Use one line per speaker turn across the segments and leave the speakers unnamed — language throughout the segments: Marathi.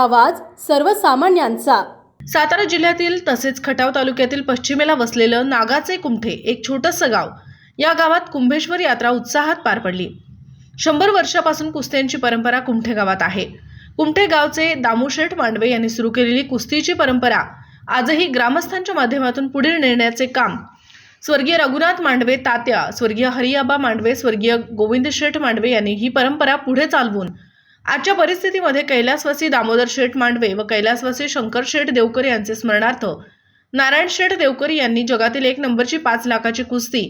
आवाज सर्वसामान्यांचा.
सातारा जिल्ह्यातील तसेच खटाव तालुक्यातील पश्चिमेला वसलेलं नागाचे कुंठे एक छोटंसं गाव या गावात कुंभेश्वर यात्रा उत्साहात पार पडली. शंभर वर्षापासून कुस्त्यांची परंपरा कुंठे गावात आहे. कुंठे गावचे दामूशेठ मांडवे यांनी सुरू केलेली कुस्तीची परंपरा आजही ग्रामस्थांच्या माध्यमातून पुढे नेण्याचे काम. स्वर्गीय रघुनाथ मांडवे तात्या स्वर्गीय हरिआबा मांडवे स्वर्गीय गोविंद शेठ मांडवे यांनी ही परंपरा पुढे चालवून आजच्या परिस्थितीमध्ये कैलासवासी दामोदर शेठ मांडवे व कैलासवासी शंकर शेठ देवकर यांचे स्मरणार्थ नारायण शेठ देवकर यांनी जगातील एक नंबरची पाच लाखाची कुस्ती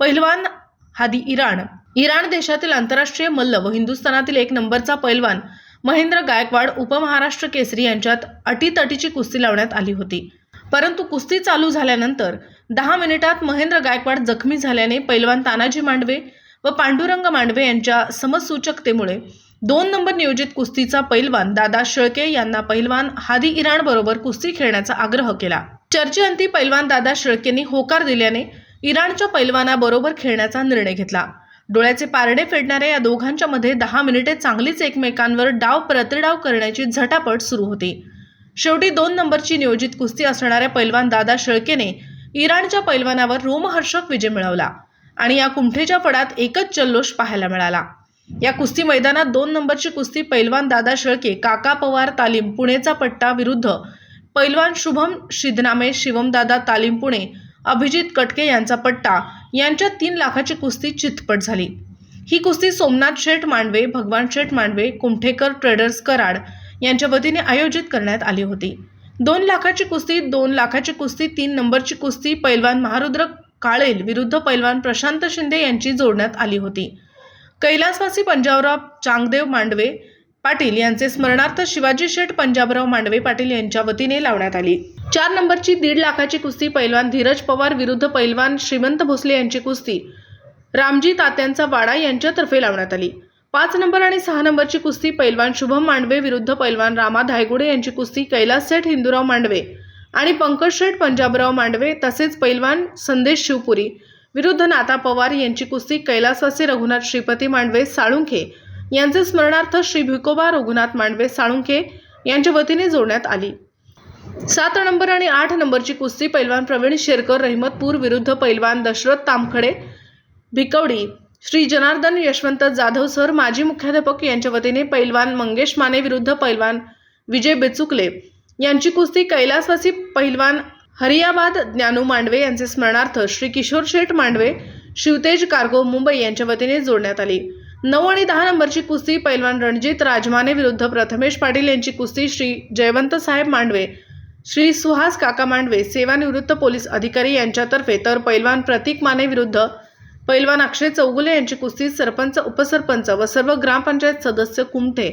पहिलवान हादी इराण इराण देशातील आंतरराष्ट्रीय मल्ल व हिंदुस्थानातील एक नंबरचा पैलवान महेंद्र गायकवाड उपमहाराष्ट्र केसरी यांच्यात अटीतटीची कुस्ती लावण्यात आली होती. परंतु कुस्ती चालू झाल्यानंतर दहा मिनिटात महेंद्र गायकवाड जखमी झाल्याने पैलवान तानाजी मांडवे व पांडुरंग मांडवे यांच्या समसूचकतेमुळे दोन नंबर नियोजित कुस्तीचा पैलवान दादा शेळके यांना पैलवान हादी इराण बरोबर कुस्ती खेळण्याचा आग्रह केला. चर्चेअंती पैलवान दादा शेळकेंनी होकार दिल्याने इराणच्या पैलवानाबरोबर खेळण्याचा निर्णय घेतला. डोळ्याचे पारडे फेडणाऱ्या या दोघांच्या मध्ये दहा मिनिटे चांगलीच एकमेकांवर डाव प्रतिडाव करण्याची झटापट सुरू होती. शेवटी दोन नंबरची नियोजित कुस्ती असणाऱ्या पैलवान दादा शेळकेने इराणच्या पैलवानावर रोमहर्षक विजय मिळवला आणि या कुमठेच्या फडात एकच जल्लोष पाहायला मिळाला. या कुस्ती मैदानात दोन नंबरची कुस्ती पैलवान दादा शेळके काका पवार तालीम पुणेचा पट्टा विरुद्ध. पैलवान शुभम शिदनामे शिवमदादा तालीम पुणे. अभिजित कटके यांचा पट्टा. यांच्या तीन लाखाची कुस्ती चितपट झाली. ही कुस्ती सोमनाथ शेठ मांडवे भगवान शेठ मांडवे कुमठेकर ट्रेडर्स कराड यांच्या वतीने आयोजित करण्यात आली होती. दोन लाखाची कुस्ती दोन लाखाची कुस्ती तीन नंबरची कुस्ती पैलवान महारुद्र काळेल विरुद्ध पैलवान प्रशांत शिंदे यांची जोडण्यात आली होती. कैलासवासी पंजाबराव चांगदेव मांडवे पाटील यांचे स्मरणार्थ शिवाजी शेठ पंजाबराव मांडवे पाटील यांच्या वतीने लावण्यात आली. चार नंबरची दीड लाखाची कुस्ती पैलवान धीरज पवार विरुद्ध पैलवान श्रीमंत भोसले यांची कुस्ती रामजी तात्यांचा वाडा यांच्यातर्फे लावण्यात आली. पाच नंबर आणि सहा नंबरची कुस्ती पैलवान शुभम मांडवे विरुद्ध पैलवान रामा धायगुडे यांची कुस्ती कैलास शेठ हिंदूराव मांडवे आणि पंकज शेठ पंजाबराव मांडवे तसेच पैलवान संदेश शिवपुरी विरुद्ध नाता पवार यांची कुस्ती कैलासवासी रघुनाथ श्रीपती मांडवे साळुंखे यांचे स्मरणार्थ श्री भिकोबा रघुनाथ मांडवे साळुंखे यांच्या वतीने जोडण्यात आली. सात नंबर आणि आठ नंबरची कुस्ती पैलवान प्रवीण शेरकर रहिमतपूर विरुद्ध पैलवान दशरथ तामखडे भिकवडी श्री जनार्दन यशवंत जाधव सर माजी मुख्याध्यापक यांच्या वतीने पैलवान मंगेश माने विरुद्ध पैलवान विजय बेचुकले यांची कुस्ती कैलासवासी पैलवान हरियाबाद ज्ञानू मांडवे यांचे स्मरणार्थ श्री किशोर शेठ मांडवे शिवतेज कार्गो मुंबई यांच्या वतीने जोडण्यात आली. नऊ आणि दहा नंबरची कुस्ती पैलवान रणजित राजमाने विरुद्ध प्रथमेश पाटील यांची कुस्ती श्री जयवंत साहेब मांडवे श्री सुहास काका मांडवे सेवानिवृत्त पोलीस अधिकारी यांच्यातर्फे तर पैलवान प्रतीक माने विरुद्ध पैलवान अक्षय चौगुले यांची कुस्ती सरपंच उपसरपंच व सर्व ग्रामपंचायत सदस्य कुमठे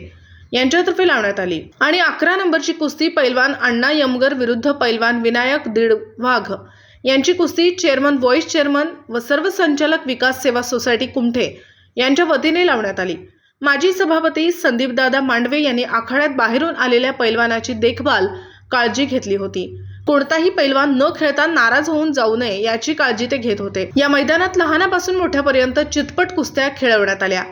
यांच्यातर्फे लावण्यात आली. आणि अकरा नंबरची कुस्ती पैलवान अण्णा यमगर विरुद्ध पैलवान विनायक दीड वाघ यांची कुस्ती चेअरमन व्हॉइस चेअरमन व सर्व संचालक विकास सेवा सोसायटी कुमठे यांच्या वतीने लावण्यात आली. माजी सभापती संदीपदादा मांडवे यांनी आखाड्यात बाहेरून आलेल्या पैलवानाची देखभाल काळजी घेतली होती. कोणताही पैलवान न खेळता नाराज होऊन जाऊ नये याची काळजी ते घेत होते. या मैदानात लहानापासून मोठ्यापर्यंत चितपट कुस्त्या खेळवण्यात आल्या.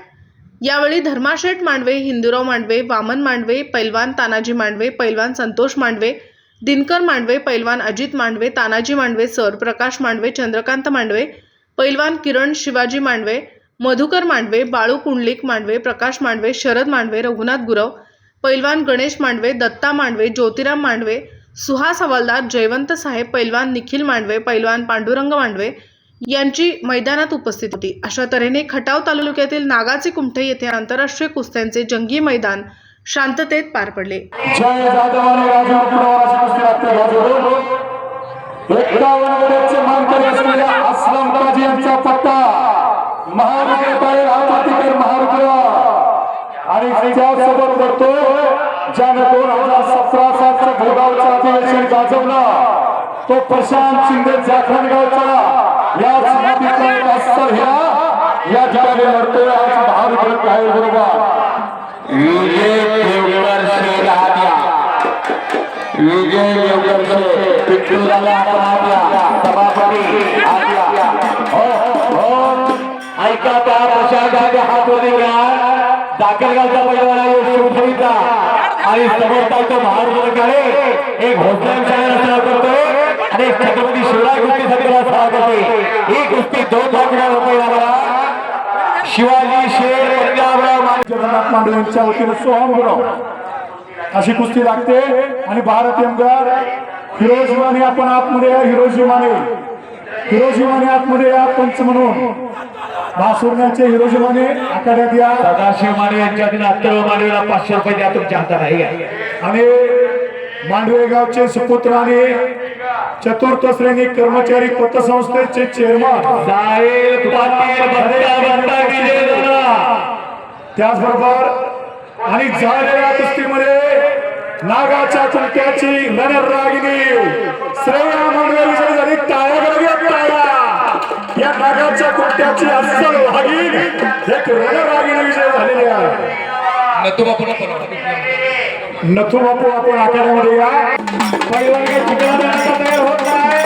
यावेळी धर्माशेठ मांडवे हिंदूराव मांडवे वामन मांडवे पैलवान तानाजी मांडवे पैलवान संतोष मांडवे दिनकर मांडवे पैलवान अजित मांडवे तानाजी मांडवे सर प्रकाश मांडवे चंद्रकांत मांडवे पैलवान किरण शिवाजी मांडवे मधुकर मांडवे बाळू कुंडलिक मांडवे प्रकाश मांडवे शरद मांडवे रघुनाथ गुरव पैलवान गणेश मांडवे दत्ता मांडवे ज्योतिराम मांडवे सुहास हवालदार जयवंत साहेब पैलवान निखिल मांडवे पैलवान पांडुरंग मांडवे यांची मैदानात उपस्थित होती. अशा तऱ्हेने खटाव तालुक्यातील नागाचे कुमठे येथे आंतरराष्ट्रीय कुस्त्यांचे जंगी मैदान शांततेत पार पडले.
आणि राजू करतो ज्याने दोन हजार सतरा सालचं भोगावचं अधिवेशन गाजवलं. तो प्रशांत शिंदे जाखणगावचा. या समाधीचा एक अस्तर ह्या या ठिकाणी लढतोय आज भारत काय बरोबर.
विजय देवकर विजय देवकर दादा आपण आपला सभापती आपला हो हो. ऐका त्या प्रशांत हात मध्ये घ्या. दाखल गावचा पैलवान आहे आणि समोर तो महाराज एक भोसले शाळेला सराव करतोय आणि एक छत्रपती शिवराय कुस्तीसाठी सराव करतोय ही कुस्ती दोन लाख रुपये शिवाजी शेर
जगन्नाथ मांडवे यांच्या वतीनं सोहम गुरव अशी कुस्ती लागते. आणि भारत यमगार हिरोशिमाने आपण आतमध्ये या हिरोशिमाने हिरोशिमाने आतमध्ये या पंच म्हणून. भासुरण्याचे हिरोशिमाने आखाड्यात या.
सदाशिव माने यांच्या दिन अत्तळ मानवेला पाचशे रुपये द्या तुमच्या हातात आहे?
आणि मांडवे गावचे सुपुत्र आणि चतुर्थ श्रेणी कर्मचारी पतसंस्थेचे चेअरमन त्याचबरोबर आणि झालेल्या कुस्तीमध्ये नागाच्या चुलक्याची रणरागिनी श्रेया मांडवे विजयी झाली. टाळ्या टाळ्या. या नागाच्या कुट्ट्याची अस्सल भागी एक रणरागिनी विजय झालेली आहे. नथू बापू आपण आखाड्यामध्ये या.
पहिला काही ठिकाणी आता तयार होत नाही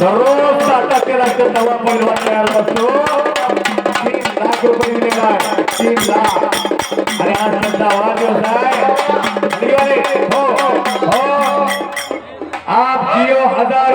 दररोज सात टक्के लागतं नवा पहिलवान तयार असतो तीन लाख रुपये दिलेला आहे तीन लाख. अरे आज त्यांचा वाढदिवस आहे. दिवाळी हो हो. आप जिओ हजार